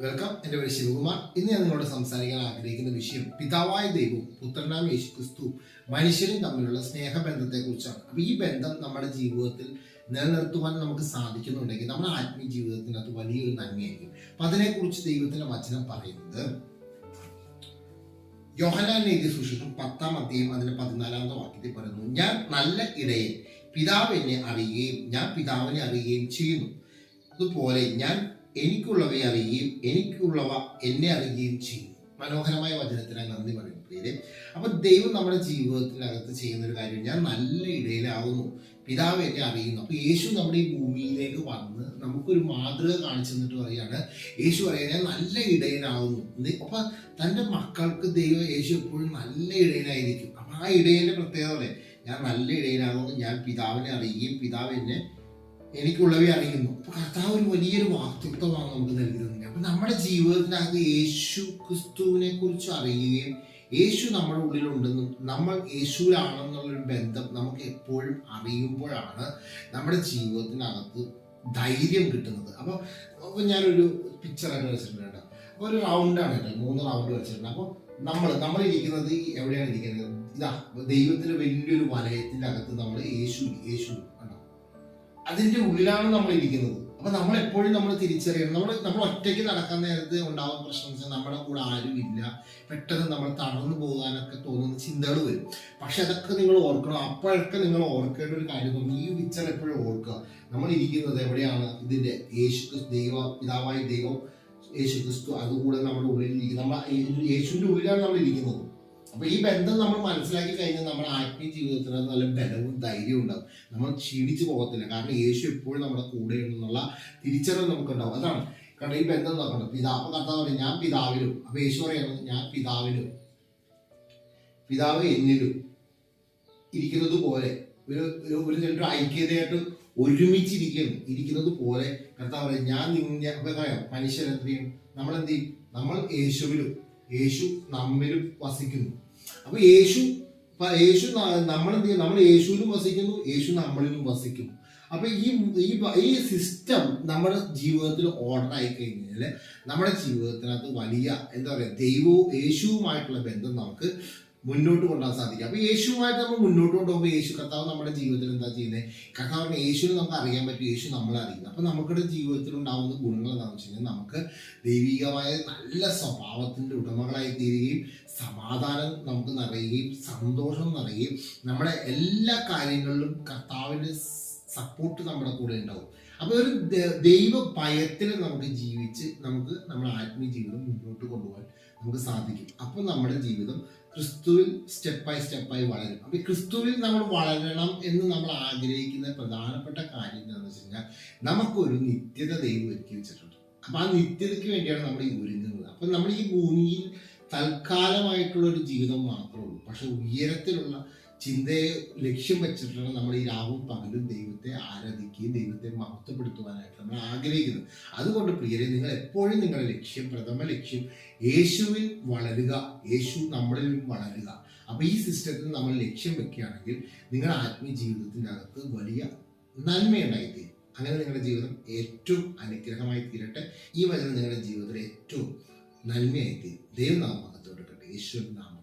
Welcome എന്റെ പേര് ശിവകുമാർ. ഇന്ന് ഞാൻ നിങ്ങളോട് സംസാരിക്കാൻ ആഗ്രഹിക്കുന്ന വിഷയം പിതാവായ ദൈവവും പുത്രനാം യേശു ക്രിസ്തു മനുഷ്യരും തമ്മിലുള്ള സ്നേഹബന്ധത്തെക്കുറിച്ചാണ്. അപ്പൊ ഈ ബന്ധം നമ്മുടെ ജീവിതത്തിൽ നിലനിർത്തുവാൻ നമുക്ക് സാധിക്കുന്നുണ്ടെങ്കിൽ നമ്മുടെ ആത്മീയ ജീവിതത്തിനകത്ത് വലിയൊരു നന്മയായിരിക്കും. അപ്പൊ അതിനെക്കുറിച്ച് ദൈവത്തിന്റെ വചനം പറയുന്നത് യോഹനാൻ എഴുതിയ സുശേഷം പത്താം അധ്യായം അതിന്റെ പതിനാലാമത്തെ വാക്യത്തിൽ പറയുന്നു ഞാൻ നല്ല ഇടയൻ പിതാവ് എന്നെ അറിയുകയും ഞാൻ പിതാവിനെ അറിയുകയും ചെയ്യുന്നു. അതുപോലെ ഞാൻ എനിക്കുള്ളവയെ അറിയുകയും എനിക്കുള്ളവ എന്നെ അറിയുകയും ചെയ്യും. മനോഹരമായ വചനത്തിന് നന്ദി പറയുന്നു പ്രിയരെ. അപ്പൊ ദൈവം നമ്മുടെ ജീവിതത്തിനകത്ത് ചെയ്യുന്ന ഒരു കാര്യം ഞാൻ നല്ല ഇടയിലാവുന്നു. പിതാവ് എന്നെ അറിയുന്നു. അപ്പൊ യേശു നമ്മുടെ ഈ ഭൂമിയിലേക്ക് വന്ന് നമുക്കൊരു മാതൃക കാണിച്ചു തന്നിട്ട് പറയാണ് യേശു പറയാൻ ഞാൻ നല്ല ഇടയിലാവുന്നു. അപ്പൊ തന്റെ മക്കൾക്ക് ദൈവം യേശു എപ്പോഴും നല്ല ഇടയിലായിരിക്കും. അപ്പൊ ആ ഇടയിലെ പ്രത്യേകത ഞാൻ നല്ല ഇടയിലാകുന്നു ഞാൻ പിതാവിനെ അറിയുകയും പിതാവ് എന്നെ എനിക്കുള്ളവയെ അറിയുന്നു. അപ്പൊ കർത്താവ് ഒരു വലിയൊരു വാക്തിത്വമാണ് നമുക്ക് നൽകുന്നത്. അപ്പൊ നമ്മുടെ ജീവിതത്തിനകത്ത് യേശു ക്രിസ്തുവിനെ കുറിച്ച് അറിയുകയും യേശു നമ്മുടെ ഉള്ളിലുണ്ടെന്നും നമ്മൾ യേശുവിലാണെന്നുള്ളൊരു ബന്ധം നമുക്ക് എപ്പോഴും അറിയുമ്പോഴാണ് നമ്മുടെ ജീവിതത്തിനകത്ത് ധൈര്യം കിട്ടുന്നത്. അപ്പൊ അപ്പൊ ഞാനൊരു പിക്ചറൊക്കെ വെച്ചിട്ടുണ്ട് കേട്ടോ. അപ്പൊ ഒരു റൗണ്ടാണ് കേട്ടോ. മൂന്ന് റൗണ്ട് വെച്ചിട്ടുണ്ട്. അപ്പൊ നമ്മൾ നമ്മൾ ഇരിക്കുന്നത് എവിടെയാണ് ഇരിക്കുന്നത്? ഇതാ ദൈവത്തിന്റെ വലിയൊരു വലയത്തിന്റെ അകത്ത് നമ്മൾ യേശു യേശു. അതിന്റെ ഉള്ളിലാണ് നമ്മൾ ഇരിക്കുന്നത്. അപ്പൊ നമ്മൾ എപ്പോഴും നമ്മൾ തിരിച്ചറിയണം. നമ്മൾ നമ്മൾ ഒറ്റയ്ക്ക് നടക്കാൻ നേരത്ത് ഉണ്ടാവുന്ന പ്രശ്നം വെച്ചാൽ നമ്മുടെ കൂടെ ആരും ഇല്ല. പെട്ടെന്ന് നമ്മൾ തളർന്നു പോകാനൊക്കെ തോന്നുന്ന ചിന്തകൾ വരും. പക്ഷെ അതൊക്കെ നിങ്ങൾ ഓർക്കണം. അപ്പോഴൊക്കെ നിങ്ങൾ ഓർക്കേണ്ട ഒരു കാര്യം ഈ പിക്ചർ എപ്പോഴും ഓർക്കുക. നമ്മൾ ഇരിക്കുന്നത് എവിടെയാണ്? ഇതിന്റെ യേശു ദൈവ പിതാവായ ദൈവം യേശു ക്രിസ്തു അതുകൂടെ നമ്മുടെ ഉള്ളിൽ ഇരിക്കുന്നത് നമ്മൾ യേശുവിന്റെ ഉള്ളിലാണ് നമ്മൾ ഇരിക്കുന്നത്. അപ്പൊ ഈ ബന്ധം നമ്മൾ മനസ്സിലാക്കി കഴിഞ്ഞാൽ നമ്മുടെ ആത്മീയ ജീവിതത്തിന് നല്ല ബലവും ധൈര്യവും ഉണ്ടാവും. നമ്മൾ ക്ഷീണിച്ചു പോകത്തില്ല. കാരണം യേശു എപ്പോഴും നമ്മുടെ കൂടെ ഉണ്ടെന്നുള്ള തിരിച്ചറിവ് നമുക്കുണ്ടാവും. അതാണ്. കാരണം ഈ ബന്ധം നോക്കണം പിതാവ് കർത്താവ് പറയും ഞാൻ പിതാവിലും. അപ്പൊ യേശു പറയുന്നത് ഞാൻ പിതാവിലും. പിതാവ് എന്നിലും ഇരിക്കുന്നത് പോലെ ഒരു ഒരു ചിലർ ഐക്യതയായിട്ട് ഒരുമിച്ചിരിക്കുന്നു ഇരിക്കുന്നത് പോലെ കർത്താവ് പറയും ഞാൻ നിന്നെ അപ്പൊ പറയാം മനുഷ്യരെന്ത് നമ്മൾ എന്ത് ചെയ്യും? നമ്മൾ യേശുവിലും യേശു നമ്മിലും വസിക്കുന്നു. അപ്പൊ യേശു യേശു നമ്മൾ എന്ത് ചെയ്യും നമ്മൾ യേശുവിലും വസിക്കുന്നു യേശു നമ്മളിലും വസിക്കുന്നു. അപ്പൊ ഈ ഈ ഈ സിസ്റ്റം നമ്മുടെ ജീവിതത്തിൽ ഓർഡർ ആയി കഴിഞ്ഞാൽ നമ്മുടെ ജീവിതത്തിനകത്ത് വലിയ എന്താ പറയുക ദൈവവും യേശുവുമായിട്ടുള്ള ബന്ധം നമുക്ക് മുന്നോട്ട് കൊണ്ടുപോകാൻ സാധിക്കും. അപ്പൊ യേശുവുമായിട്ട് നമ്മൾ മുന്നോട്ട് കൊണ്ടുപോകുമ്പോൾ യേശു കർത്താവ് നമ്മുടെ ജീവിതത്തിൽ എന്താ ചെയ്യുന്നത് കർത്താവ് യേശുവിനെ നമുക്ക് അറിയാൻ പറ്റും യേശു നമ്മളെ അറിയുന്നത് അപ്പൊ നമ്മുടെ ജീവിതത്തിൽ ഉണ്ടാകുന്ന ഗുണങ്ങൾ എന്താണെന്ന് വെച്ച് കഴിഞ്ഞാൽ നമുക്ക് ദൈവികമായ നല്ല സ്വഭാവത്തിന്റെ ഉടമകളായി തീരുകയും സമാധാനം നമുക്ക് നിറയുകയും സന്തോഷം നിറയുകയും നമ്മുടെ എല്ലാ കാര്യങ്ങളിലും കർത്താവിന്റെ സപ്പോർട്ട് നമ്മുടെ കൂടെ ഉണ്ടാവും. അപ്പൊ ഒരു ദൈവ ഭയത്തിൽ നമുക്ക് ജീവിച്ച് നമുക്ക് നമ്മുടെ ആത്മീയ ജീവിതം മുന്നോട്ട് കൊണ്ടുപോകാൻ നമുക്ക് സാധിക്കും. അപ്പൊ നമ്മുടെ ജീവിതം ക്രിസ്തുവിൽ സ്റ്റെപ്പ് ബൈ സ്റ്റെപ്പായി വളരും അപ്പൊ ക്രിസ്തുവിൽ നമ്മൾ വളരണം എന്ന് നമ്മൾ ആഗ്രഹിക്കുന്ന പ്രധാനപ്പെട്ട കാര്യം എന്താണെന്ന് വെച്ച് കഴിഞ്ഞാൽ നമുക്കൊരു നിത്യത ദൈവം ഒരുക്കി വെച്ചിട്ടുണ്ട്. അപ്പൊ ആ നിത്യതയ്ക്ക് വേണ്ടിയാണ് നമ്മൾ ഈ ഒരുങ്ങുന്നത്. അപ്പൊ നമ്മൾ ഈ ഭൂമിയിൽ തൽക്കാലമായിട്ടുള്ള ഒരു ജീവിതം മാത്രമേ ഉള്ളൂ. പക്ഷെ ഉയരത്തിലുള്ള ചിന്തയെ ലക്ഷ്യം വെച്ചിട്ടാണ് നമ്മൾ ഈ രാവും പകലും ദൈവത്തെ ആരാധിക്കുകയും ദൈവത്തെ മഹത്വപ്പെടുത്തുവാനായിട്ട് നമ്മൾ ആഗ്രഹിക്കുന്നത്. അതുകൊണ്ട് പ്രിയരെ നിങ്ങൾ എപ്പോഴും നിങ്ങളുടെ ലക്ഷ്യം പ്രഥമ ലക്ഷ്യം യേശുവിൽ വളരുക. യേശു നമ്മളിൽ വളരുക. അപ്പൊ ഈ സിസ്റ്റത്തിൽ നമ്മൾ ലക്ഷ്യം വെക്കുകയാണെങ്കിൽ നിങ്ങളുടെ ആത്മീയ അകത്ത് വലിയ നന്മയുണ്ടായിത്തീരും. അങ്ങനെ നിങ്ങളുടെ ജീവിതം ഏറ്റവും അനുഗ്രഹമായി തീരട്ടെ ഈ വചനം നിങ്ങളുടെ ജീവിതത്തിൽ ഏറ്റവും നന്മയായി തീരും ദൈവനാമത്തോടെ യേശുവിൻ നാമം